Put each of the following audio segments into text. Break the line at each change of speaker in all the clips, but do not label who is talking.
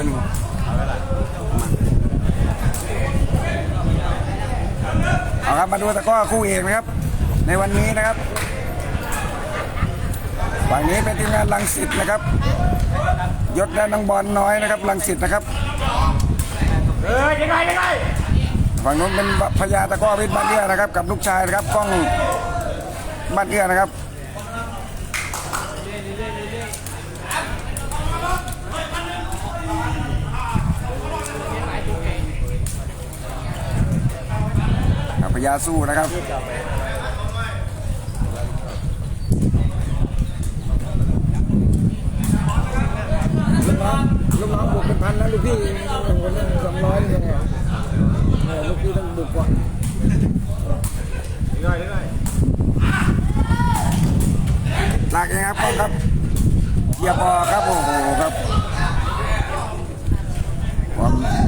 อยหนึ่งเอาครับมาดูตะกร้อคู่เอกนะครับ ในวันนี้นะครับฝั่งนี้เป็นทีมงานลังสิตนะครับยศและน้องบอลน้อยนะครับลังสิตนะครับ
เออยังไงยังไง
ฝั่งนู้นเป็นพญาตะกร้อวิทย์บ้านเอื้อนะครับ กับลูกชายนะครับกล้องบ้านเอื้อนะครับ ญาสู้นะครับลูกน้องลูกน้องบุกเป็นพันแล้วลูกพี่คนนั้นสองร้อยยังไงลูกพี่ต้องบุกก่อน
ยังไงยังไง
ลากเองครับกล้องครับเหยียบอครับโอ้โหครับความ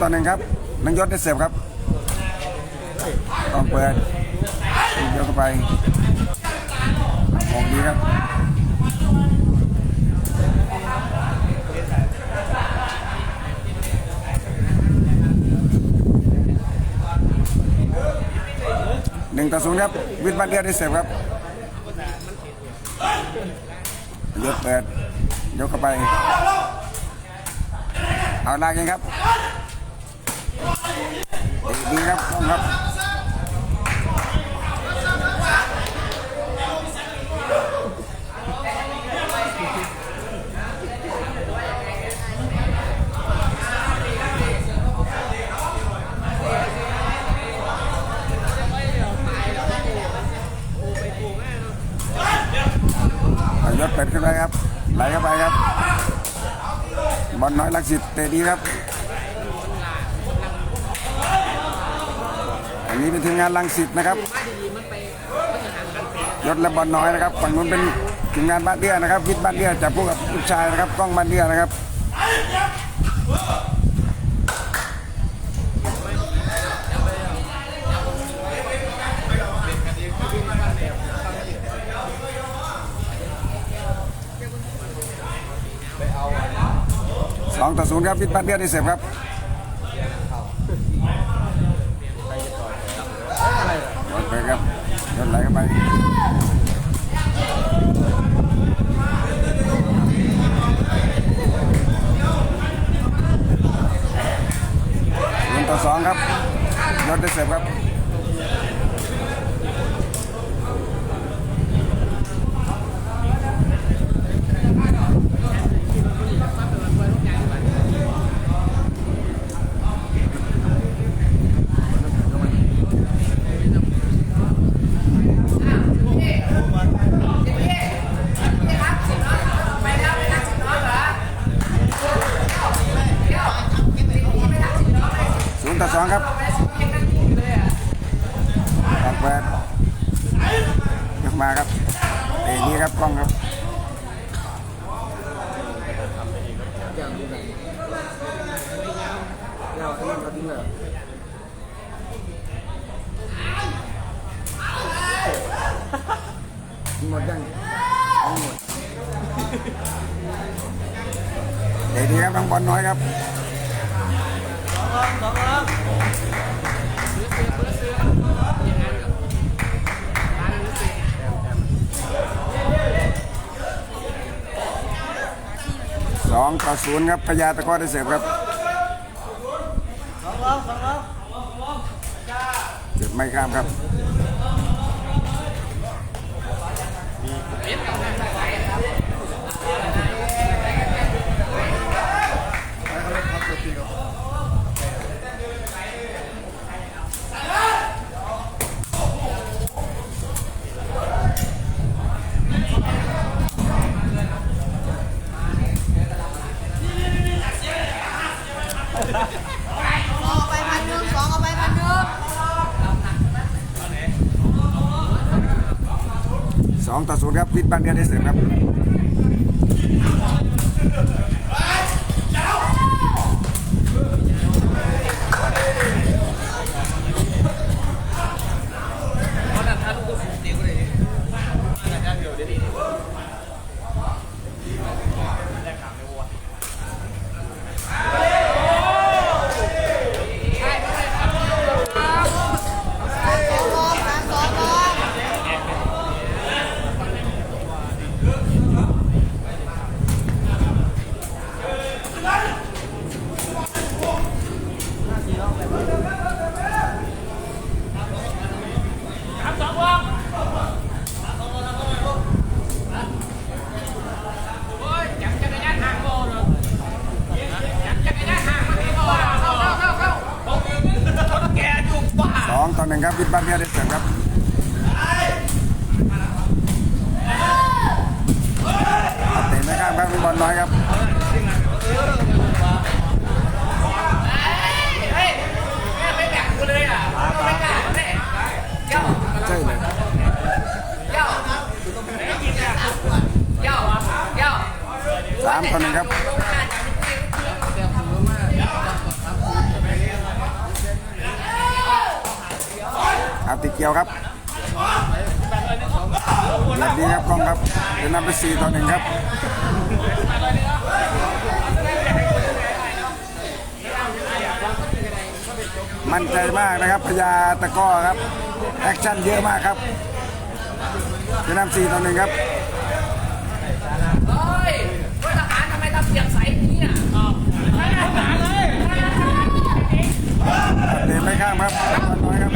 ต่อหนึ่งครับนังยศได้เสียบครับต้องเปิดเดี๋ยวเข้าไปมองดีครับหนึ่งต่อศูนย์ครับ วิทย์บ้านเดียได้เสร็จครับยกเปิดยกเข้าไป เอาลากเองครับ ดีครับต้องครับเอายศเป็ดขึ้นไปครับ ไหลเข้าไปครับบอลน้อยลักสิตเตะดีครับ อันนี้เป็นทีมงานลังสิตนะครับยศและบอลน้อยนะครับฝั่งนู้นเป็นทีมงานบ้านเดียนะครับวิทย์บ้านเดียจับพวกกับลูกชายนะครับกล้องบ้านเดียนะครับสองต่อศูนย์ครับวิทย์บ้านเดียได้เสร็จครับ ไปครับยน ไหลเข้าไปหนึ่งต่อสองครับยอดได้เสร็จครับ ศูนย์ต่อสองครับออกเปิดยกมาครับเอ้นี่ครับกล้องครับ หมดยังหมดเอ้นี่ครับน้องบอลน้อยครับสองต่อศูนย์ครับพญาตะกร้อได้เสิร์ฟครับเจ็บไม่ข้ามครับ
เอาไปพันหนึ่งสองเอาไปพันหนึ่ง
สอง ต่อศูนย์ครับวิทย์บ้านเดียได้เสิร์ฟครับ งครับวิทย์บ้านเพียได้เสริมครับเตะไม่ข้ามครับลูกบอลน้อยครับ ใช่เลย สามคนหนึ่งครับครับติดเกี่ยวครับเรียบดีครับกล้องครับจะนนำไปสี่ต่อหนึ่งครับมั่นใจมากนะครับพญาตะก้อครับ แอคชั่นเยอะมากครับจะนำสี่ต่อหนึ่งครับ
เฮ้ยว่าทหารทำไมทำเสียงใสอย่างนี้อะ
เตะไม่ข้ามครับน้อยครับ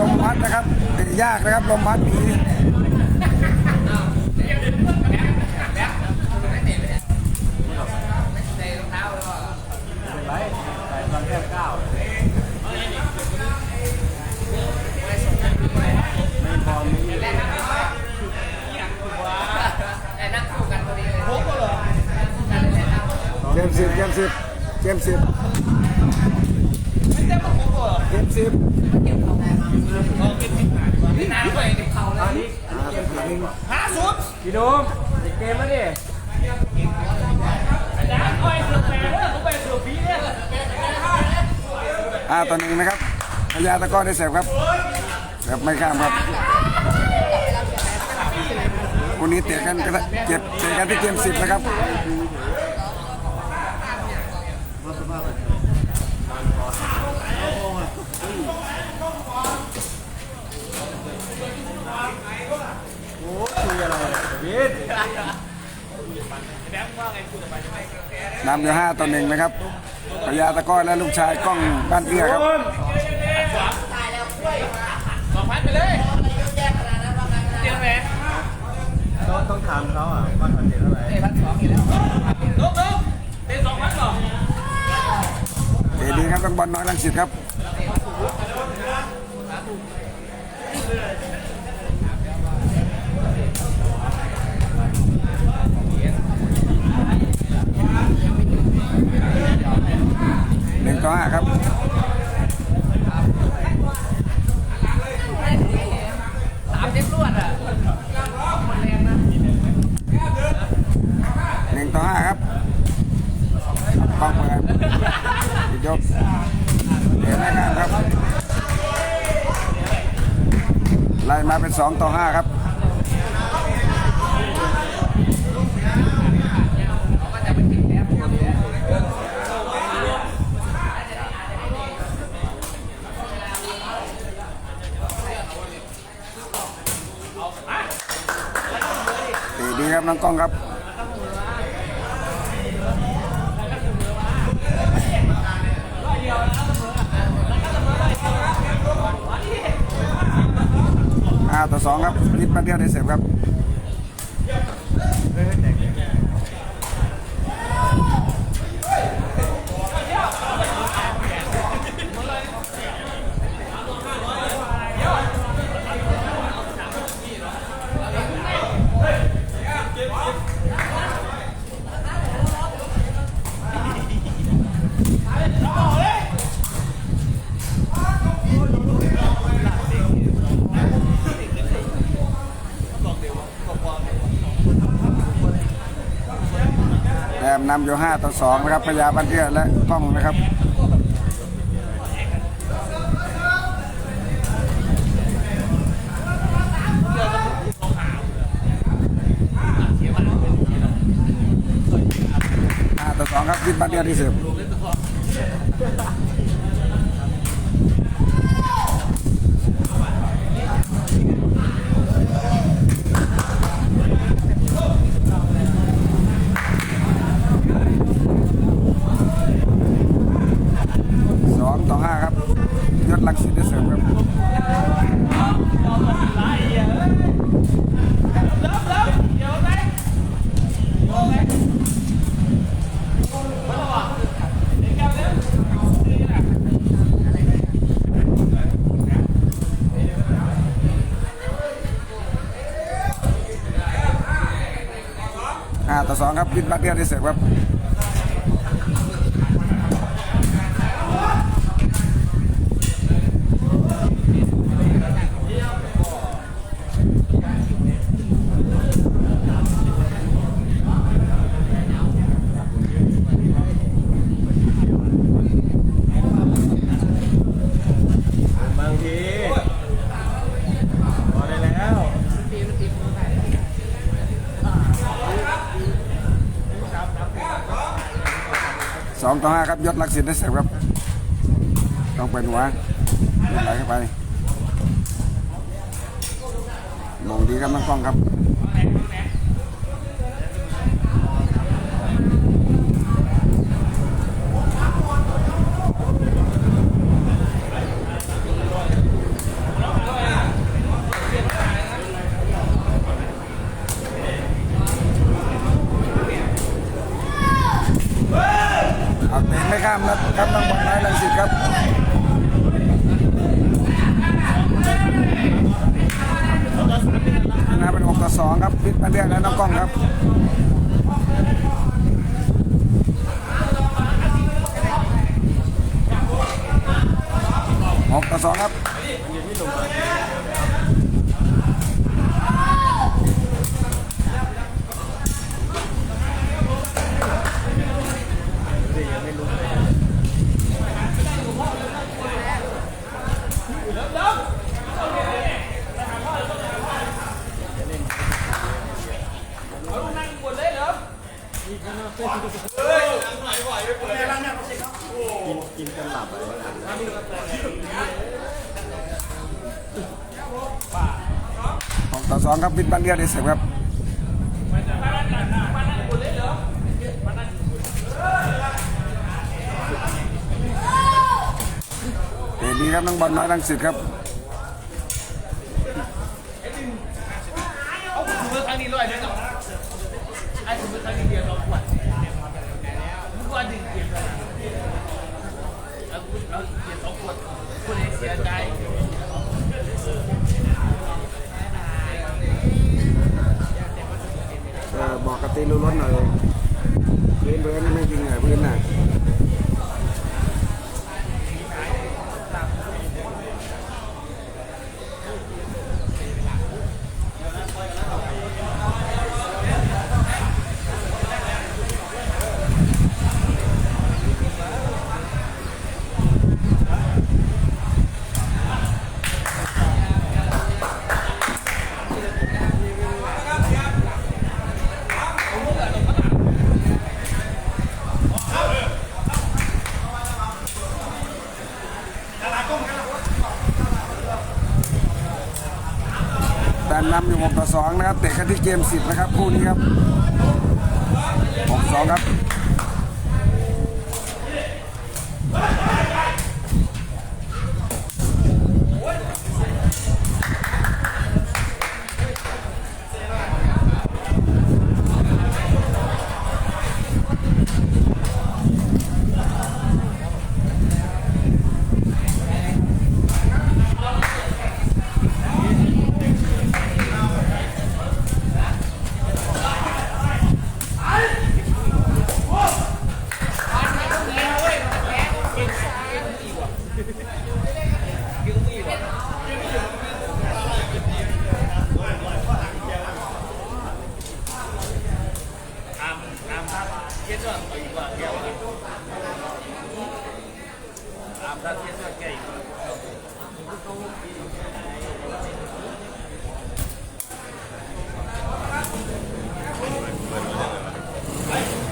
ลมพัดนะครับเตะยากนะครับลมพัดห
ก้อนได้
เส
ร์ฟครับเสิร์ฟไม่ข้ามครับวันนี้เตะกันก็เก็บเตะกันที่เกมสิบนะครับนำอยู่ห้าต่อหนึ่งนะครับพญาตะก้อและลูกชายกล้องบ้านเอื้อครับ
เลยเดี๋ยวแหม
ต้องต้องถามเขาอะว่าเขาเทนต์เท่าไหร่
เจ็ดพันสองอีกแล้วลุกลุกเป็นสองพันหรอ
เตะดีครับต้องบอลน้อยลังสิตครับ หนึ่งต่อห้าครับ
สามเจ็ดรวดอะคนแรงนะ
หนึ่งต่อห้าครับกล้องเปิดปิดยกเดี๋ยวไม่ข้ามครับ ไล่มาเป็นสองต่อห้าครับ ดีดีครับน้องกล้องครับ ห้าต่ องครับนิดมาเดียวได้เสร็จครับ อยู่5ต่อ2นะครับพญาบันเทียและกล้องนะครับต่อสองครับวิทย์บันเทียที่สิบ ทัดลักซี่ได้เสริครับต่อสองครับวินมาเดียร์ด้เสร็ครับ ต่อห้าครับยศลักษิณได้เสิร์ฟครับต้องเป็นหัวเล่นไหลเข้าไปมงดีครับน้องกล้องครับ ไม่ข้ามนะครับน้องบอลน้อยลังสิตครับนะเป็นหกต่อสองครับพิษมาเรียกและน้องกล้องครับห กต่อสองครับหกต่อสองครับพิษบันเรียกได้เสร์ฟครับเตะดีครับน้องบอลน้อยลังสิตครับเอา
ถุงมือครั้งนี้ร้อยเดียวกับไอ้ถุงมือครั้งนี้เดียวเราขวด ก็ดึงเกียร์แล้วเราเกียร์สองขวดคนเสียใจ
บอกกับตีรู้รถหน่อยพื้นเพื้นไม่จริงเหรอพื้นน่ะแต่นำอยู่หกต่อสองนะครับ เตะกันที่เกมสิบนะครับคู่นี้ครับหกสองครับ
อามอามครับเกียร์ด้วยอีกว่าแก้วอามครับเกียร์ด้วยแก้วอีก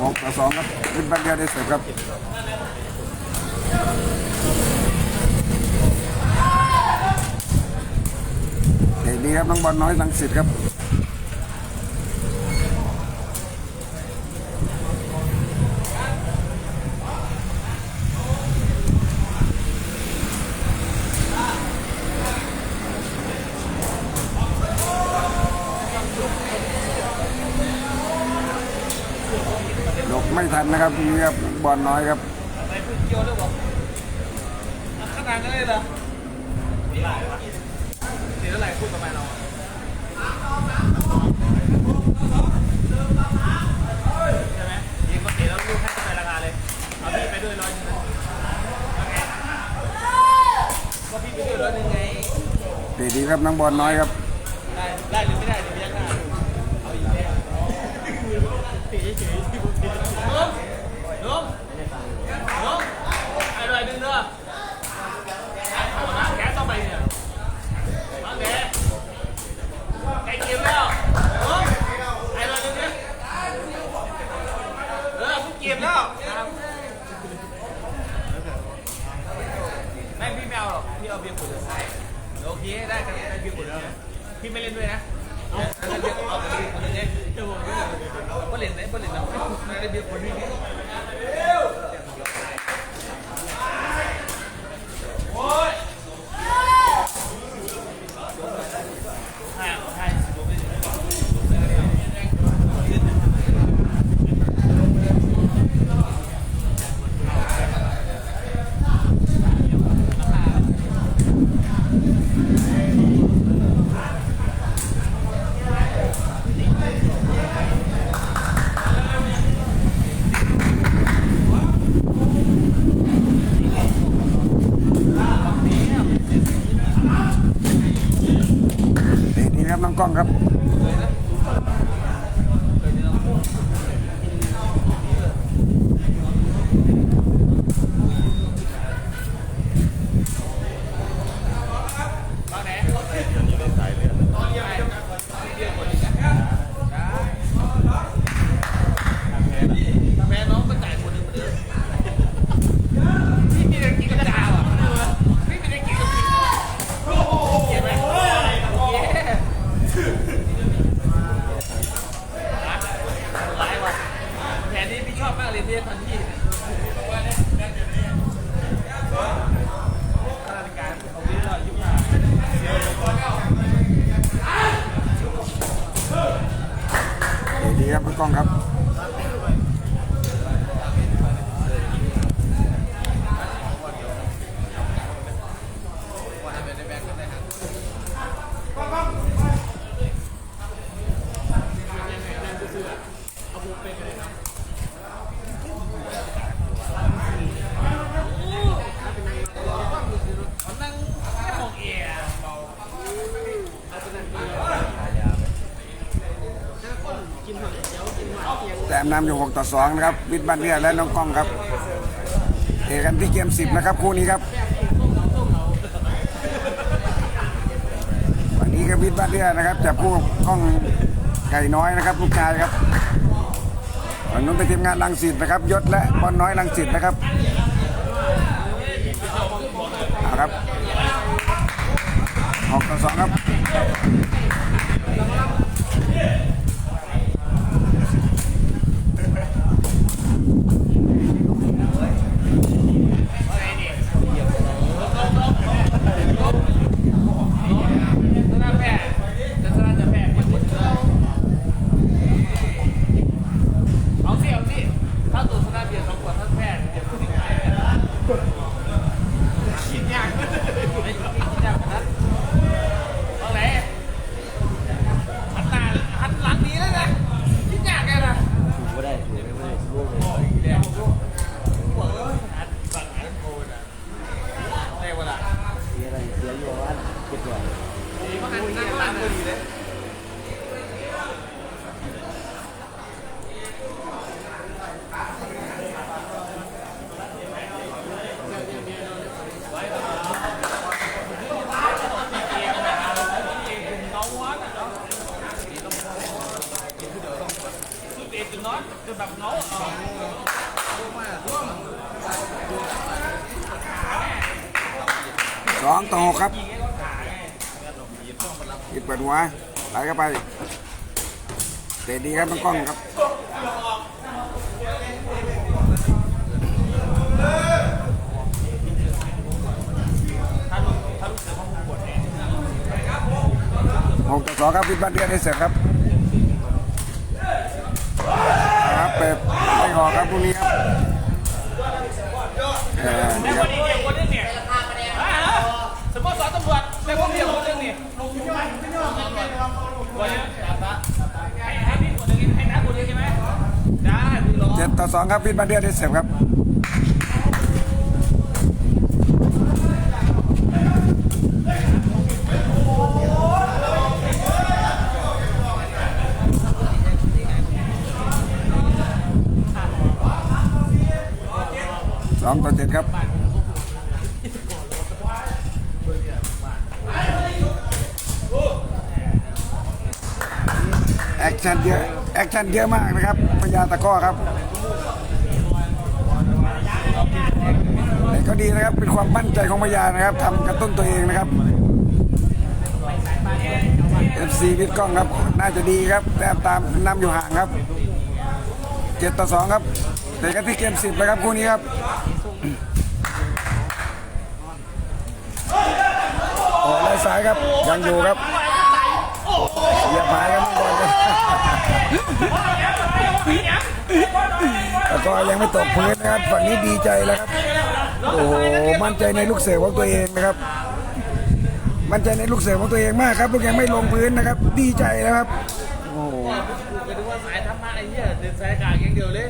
หกต่อสองครับเป็นบันเดียได้เสิร์ฟครับเตะดีครับน้ องบอลน้อยลังสิตครับหลบไม่ทันนะครับนี่ครับบอลน้อยครับ
ไปพูดเกี่ยวด้วยบอกขนาดนั้นเลยเหรอ ดีดีครับน้องบอลน้อยครับำอยู่ 6 ต่อ 2 นะครับ วิทย์บันเนียและน้องก้องครับเตะกันที่เกม 10 นะครับ คู่นี้ครับ วันนี้ก็วิทย์บันเนียนะครับจับคู่ก้องไก่น้อยนะครับลูกชายครับฝั่งนู้นเป็นทีมงานลังสิตนะครับ ยศและบอลน้อยลังสิตนะครับครับ6ต่อ2ครับ
อง
ต่อครับยิดเปิดหัวไหลเข้าไปเตะดีครับมันกล้องครับหกต่อสองครับวิทบ้านเดือนได้เสร็จครับครับเป็ดไม่หอกครับพรุ่งนี้ครับเออนี่ค
เจ็ด
ต่อสองครับพิดมาเดียได้เสียบครับส
องต่อเจ็ดครับแอคชั่นเยอะ ชั่นเยอะมากนะครับพญาตะก้อครับแต่ก็ดีนะครับเป็นความมั่นใจของพญานะครับทำกระตุ้นตัวเองนะครับ FC วิทย์กล้องครับน่าจะดีครับแต้มตามนำอยู่ห่างครับเจ็ดต่อสองครับเตะกันที่เกมสิบเลยครับคู่นี้ครับโอ้ไล่ซ้ายครับยังอยู่ครับ เหยียบหายครับไม่บอลเลยแล้วก็ยังไม่ตกพื้นนะครับ ฝั่งนี้ดีใจแล้วครับโอ้โหมั่นใจในลูกเสือของตัวเองนะครับ มั่นใจในลูกเสือของตัวเองมากครับลูกยังไม่ลงพื้นนะครับ ดีใจแล้วครับโอ้โห
ไปดูว่าสายธรรมะไอ้เหี้ยเดินสายกลางอย่างเดียวเลย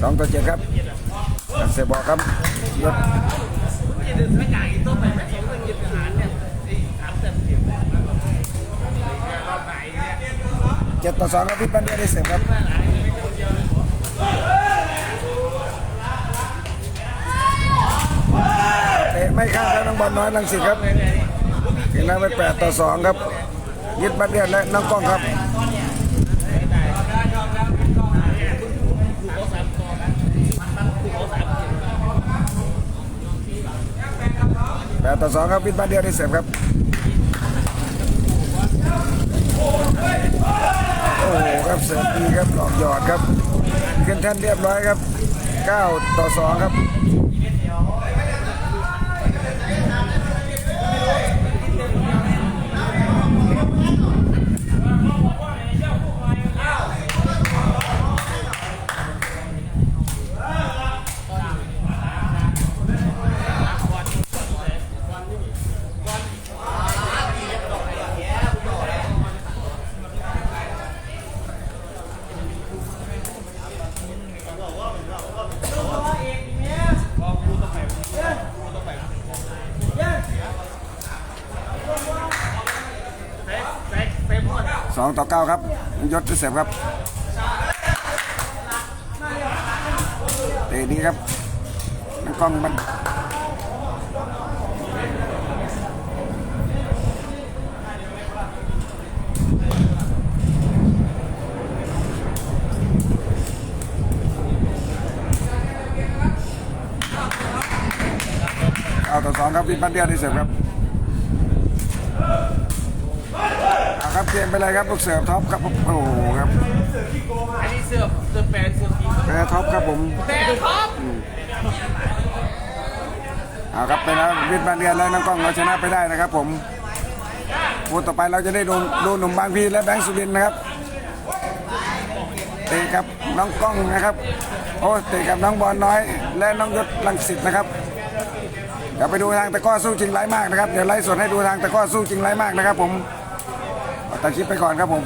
สองต่อเจ็ดครับเสียบอกครับยศ
เจ็
ดต่อสองครับพิษปันเดียได้เสียครับเตะไม่ข้ามครับน้องบอลน้อยลังสิตครับถึงแล้วไปแปดต่อสองครับ ยึดบัตรเดียดและน้องกล้องครับแปดต่อสองครับพิษบัตรเดียดได้เสียครับ โอ้โห ครับเสิร์ฟดีครับหลอกหยอดครับ ขึ้นแท่นเรียบร้อยครับ 9 ต่อ 2 ครับ 2 ต่อ 9 ครับยศเสียครับเตะดีครับน้องกล้องมันเอาต่อสองครับวินปันเดียได้เสียครับ เอา ครับเกมไปเลยครับลูกเสือท็อปครับโอ้โหครับ
อันนี้เสื้อเสื้อแฟนเสื้อทีม
แพ้ท็อปครับผม
แฟนครับ
เอาครับไปแล้ววิทย์บานเรียนแล้วน้องกล้องเราชนะไปได้นะครับ ผมคู่ต่อไปเราจะได้ดูดูหนุ่มบางพีและแบงค์สุรินทร์นะครับเตะกับน้องกล้องนะครับโอ้เตะกับน้องบอลน้อย และน้องยศลังสิตนะครับเดี๋ยวไปดูทางตะกร้อสู้จริงไร้มากนะครับเดี๋ยวไล่สดให้ดูทางตะกร้อสู้จริงไร้มากนะครับ ผมเอา ตัดคลิปไปก่อนครับผม